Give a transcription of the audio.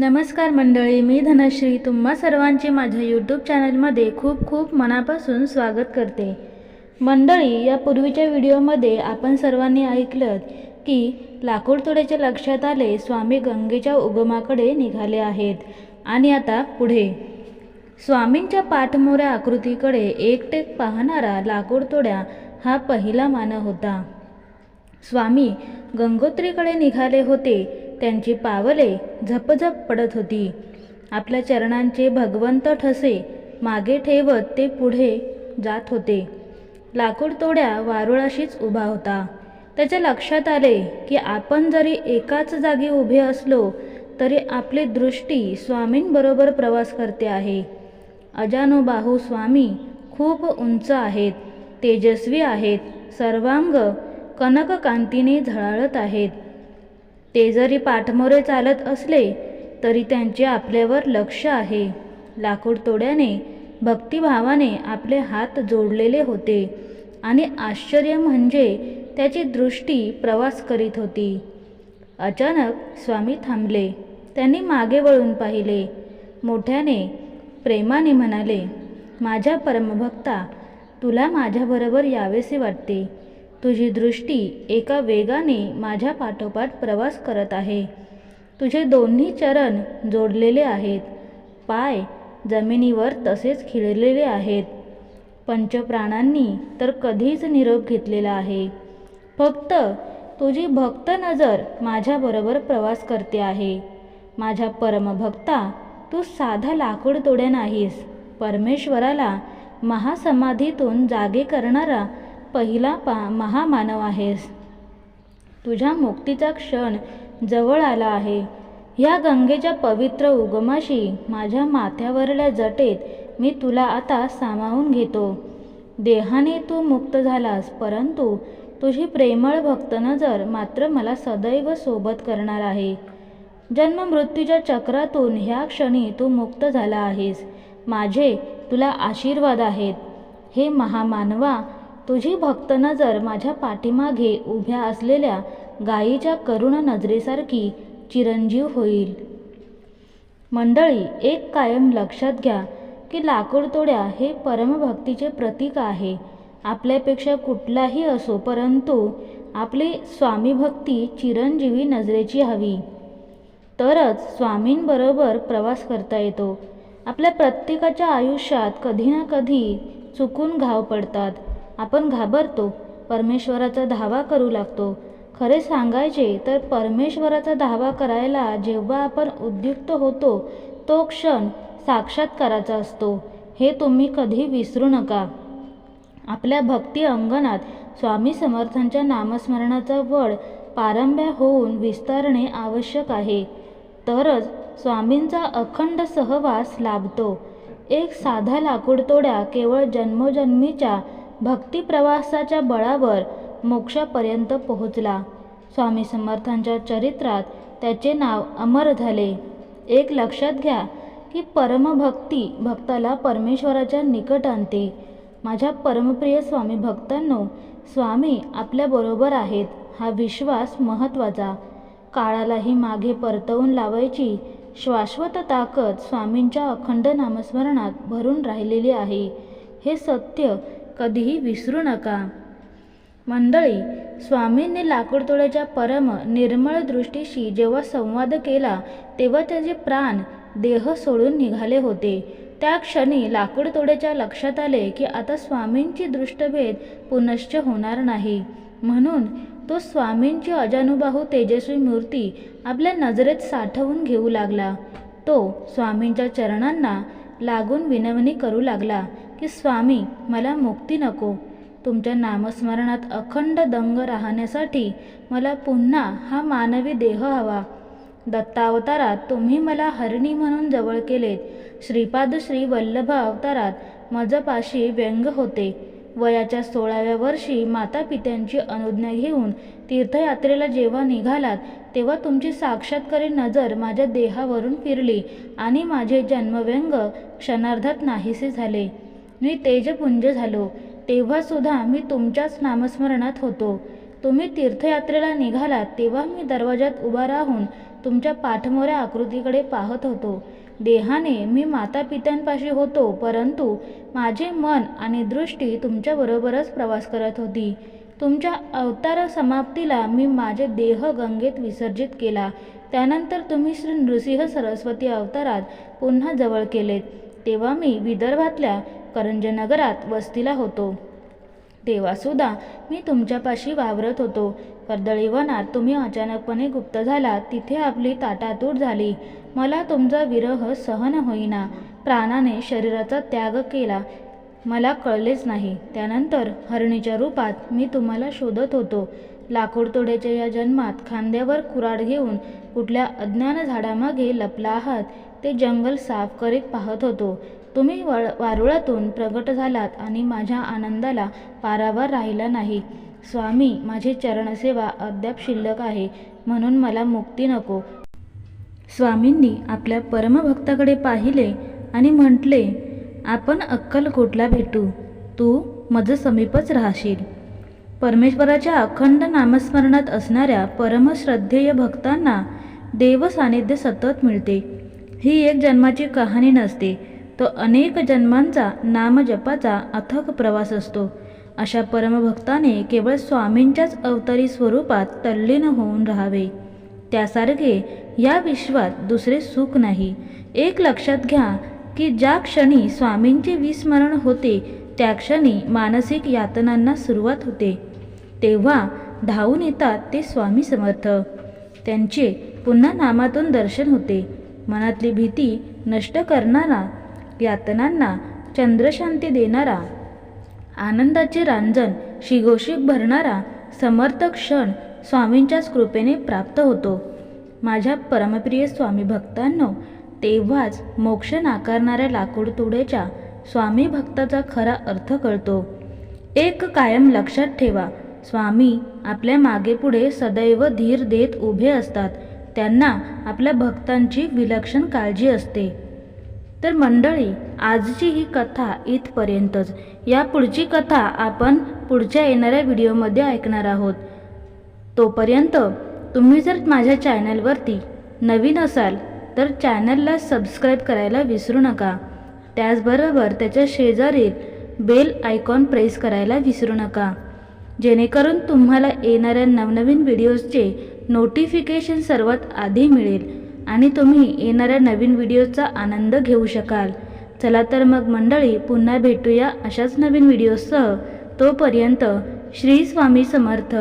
नमस्कार मंडळी मी धनश्री. तुम्हा सर्वांचे माझ्या यूट्यूब चॅनलमध्ये खूप खूप मनापासून स्वागत करते. मंडळी या पूर्वीच्या व्हिडिओमध्ये आपण सर्वांनी ऐकलं की लाकूडतोड्याच्या लक्षात आले स्वामी गंगेच्या उगमाकडे निघाले आहेत. आणि आता पुढे. स्वामींच्या पाठमोऱ्या आकृतीकडे एकटेक पाहणारा लाकूडतोड्या हा पहिला मानव होता. स्वामी गंगोत्रीकडे निघाले होते त्यांची पावले झपझप पडत होती. आपल्या चरणांचे भगवंत ठसे मागे ठेवत ते पुढे जात होते. लाकूड तोड्या वारुळाशीच उभा होता. त्याच्या लक्षात आले की आपण जरी एकाच जागी उभे असलो तरी आपली दृष्टी स्वामींबरोबर प्रवास करते आहे. अजानुबाहू स्वामी खूप उंच आहेत तेजस्वी आहेत सर्वांग कनककांतीने झळाळत आहेत. ते जरी पाठमोरे चालत असले तरी त्यांचे आपल्यावर लक्ष आहे. लाकूड तोड्याने भक्तिभावाने आपले हात जोडलेले होते आणि आश्चर्य म्हणजे त्याची दृष्टी प्रवास करीत होती. अचानक स्वामी थांबले. त्यांनी मागे वळून पाहिले. मोठ्याने प्रेमाने म्हणाले माझ्या परमभक्ता तुला माझ्याबरोबर यावेसे वाटते. तुझी दृष्टी एका वेगाने माझ्या पाठोपाठ प्रवास करत आहे. तुझे दोन्ही चरण जोडलेले आहेत. पाय जमिनीवर तसेच खिळलेले आहेत. पंचप्राणांनी तर कधीच निरोप घेतलेला आहे. फक्त तुझी भक्त नजर माझ्याबरोबर प्रवास करते आहे. माझ्या परमभक्ता तू साधा लाकूड तोड्या नाहीस. परमेश्वराला महासमाधीतून जागे करणारा पहिला पा महामानव आहेस. तुझ्या मुक्तीचा क्षण जवळ आला आहे. या गंगेच्या पवित्र उगमाशी माझ्या माथ्यावरल्या जटेत मी तुला आता सामावून घेतो. देहाने तू मुक्त झालास परंतु तुझी प्रेमळ भक्त नजर मात्र मला सदैव सोबत करणार आहे. जन्म मृत्यूच्या चक्रातून ह्या क्षणी तू मुक्त झाला आहेस. माझे तुला आशीर्वाद आहेत. हे महामानवा तुझी भक्त नजर माझ्या पाठीमागे उभ्या असलेल्या गायीच्या करुण नजरेसारखी चिरंजीव होईल. मंडळी एक कायम लक्षात घ्या की लाकूडतोड्या हे परमभक्तीचे प्रतीक आहे. आपल्यापेक्षा कुठलाही असो परंतु आपली स्वामीभक्ती चिरंजीवी नजरेची हवी. तरच स्वामींबरोबर प्रवास करता येतो. आपल्या प्रत्येकाच्या आयुष्यात कधी ना कधी चुकून घाव पडतात. आपण घाबरतो परमेश्वराचा धावा करू लागतो. खरे सांगायचे तर परमेश्वराचा धावा करायला जेव्हा आपण उद्युक्त होतो तो क्षण साक्षात्काराचा असतो. हे तुम्ही कधी विसरू नका. आपल्या भक्ती अंगणात स्वामी समर्थांच्या नामस्मरणाचा वड पारंब्या होऊन विस्तारणे आवश्यक आहे. तरच स्वामींचा अखंड सहवास लाभतो. एक साधा लाकूड तोड्या केवळ जन्मोजन्मीच्या भक्तिप्रवासाच्या बळावर मोक्षापर्यंत पोहोचला. स्वामी समर्थांच्या चरित्रात त्याचे नाव अमर झाले. एक लक्षात घ्या की परमभक्ती भक्ताला परमेश्वराच्या निकट आणते. माझ्या परमप्रिय स्वामी भक्तांनो स्वामी आपल्याबरोबर आहेत हा विश्वास महत्त्वाचा. काळालाही मागे परतवून लावायची शाश्वत ताकद स्वामींच्या अखंड नामस्मरणात भरून राहिलेली आहे. हे सत्य कधीही विसरू नका. मंडळी स्वामींनी लाकूडतोड्याच्या परम निर्मळ दृष्टीशी जेव्हा संवाद केला तेव्हा त्याचे प्राण देह सोडून निघाले होते. त्या क्षणी लाकूडतोड्याच्या लक्षात आले की आता स्वामींची दृष्टभेद पुनश्च होणार नाही. म्हणून तो स्वामींची अजानुबाहू तेजस्वी मूर्ती आपल्या नजरेत साठवून घेऊ लागला. तो स्वामींच्या चरणांना लागून विनवणी करू लागला. की स्वामी मला मुक्ती नको. तुमच्या नामस्मरणात अखंड दंग राहण्यासाठी मला पुन्हा हा मानवी देह हवा. दत्तावतारात तुम्ही मला हरिणी म्हणून जवळ केलेत. श्रीपाद श्री वल्लभ अवतारात मजपाशी व्यंग होते. वयाच्या सोळाव्या वर्षी माता पित्यांची अनुज्ञा घेऊन तीर्थयात्रेला जेव्हा निघालात तेव्हा तुमची साक्षात्कारी नजर माझ्या देहावरून फिरली आणि माझे जन्मव्यंग क्षणार्धात नाहीसे झाले. मी तेजपुंज झालो. तेव्हासुद्धा मी तुमच्याच नामस्मरणात होतो. तुम्ही तीर्थयात्रेला निघालात तेव्हा मी दरवाजात उभा राहून तुमच्या पाठमोऱ्या आकृतीकडे पाहत होतो. देहाने मी माता पित्यांपाशी होतो परंतु माझे मन आणि दृष्टी तुमच्याबरोबरच प्रवास करत होती. तुमच्या अवतार समाप्तीला मी माझे देह गंगेत विसर्जित केला. त्यानंतर तुम्ही श्री नृसिंह सरस्वती अवतारात पुन्हा जवळ केलेत. तेव्हा मी विदर्भातल्या करंजनगरात वस्तीला होतो. तेव्हासुद्धा मी तुमच्यापाशी वावरत होतो. कर्दळीवनात तुम्ही अचानकपणे गुप्त झाला. तिथे आपली ताटातूट झाली. मला तुमचा विरह सहन होईना. प्राणाने शरीराचा त्याग केला. मला कळलेच नाही. त्यानंतर हरणीच्या रूपात मी तुम्हाला शोधत होतो. लाकूडतोड्याच्या या जन्मात खांद्यावर कुऱ्हाड घेऊन कुठल्या अज्ञान झाडामागे लपला आहात. ते जंगल साफ करीत पाहत होतो. तुम्ही वळ वारुळातून प्रगट झालात आणि माझ्या आनंदाला पारावर राहिला नाही. स्वामी माझी चरणसेवा अद्याप शिल्लक आहे म्हणून मला मुक्ती नको. स्वामींनी आपल्या परमभक्ताकडे पाहिले आणि म्हटले आपण अक्कलकोटला भेटू. तू मज समीपच राहशील. परमेश्वराच्या अखंड नामस्मरणात असणाऱ्या परमश्रद्धेय भक्तांना देव सानिध्य सतत मिळते. ही एक जन्माची कहाणी नसते. तो अनेक जन्मांचा नामजपाचा अथक प्रवास असतो. अशा परमभक्ताने केवळ स्वामींच्याच अवतारी स्वरूपात तल्लीन होऊन राहावे. त्यासारखे या विश्वात दुसरे सुख नाही. एक लक्षात घ्या की ज्या क्षणी स्वामींचे विस्मरण होते त्या क्षणी मानसिक यातनांना सुरुवात होते. तेव्हा धावून येतात ते स्वामी समर्थ. त्यांचे पुन्हा नामातून दर्शन होते. मनातली भीती नष्ट करणारा यातनांना चंद्रशांती देणारा आनंदाचे रांजण शिगोशिक भरणारा समर्थ क्षण स्वामींच्याच कृपेने प्राप्त होतो. माझ्या परमप्रिय स्वामी भक्तांनो तेव्हाच मोक्ष नाकारणाऱ्या लाकूड तुडेच्या स्वामी भक्ताचा खरा अर्थ कळतो. एक कायम लक्षात ठेवा स्वामी आपल्या मागेपुढे सदैव धीर देत उभे असतात. त्यांना आपल्या भक्तांची विलक्षण काळजी असते. तर मंडळी आजची ही कथा इथपर्यंतच. या पुढची कथा आपण पुढच्या येणाऱ्या व्हिडिओमध्ये ऐकणार आहोत. तोपर्यंत तुम्ही जर माझ्या चॅनलवरती नवीन असाल तर चॅनलला सबस्क्राईब करायला विसरू नका. त्याचबरोबर त्याच्या शेजारील बेल आयकॉन प्रेस करायला विसरू नका. जेणेकरून तुम्हाला येणाऱ्या नवनवीन व्हिडिओजचे नोटिफिकेशन सर्वात आधी मिळेल. आणि तुम्ही येणाऱ्या नवीन व्हिडिओचा आनंद घेऊ शकाल. चला तर मग मंडळी पुन्हा भेटूया अशाच नवीन व्हिडिओसह. तोपर्यंत श्री स्वामी समर्थ.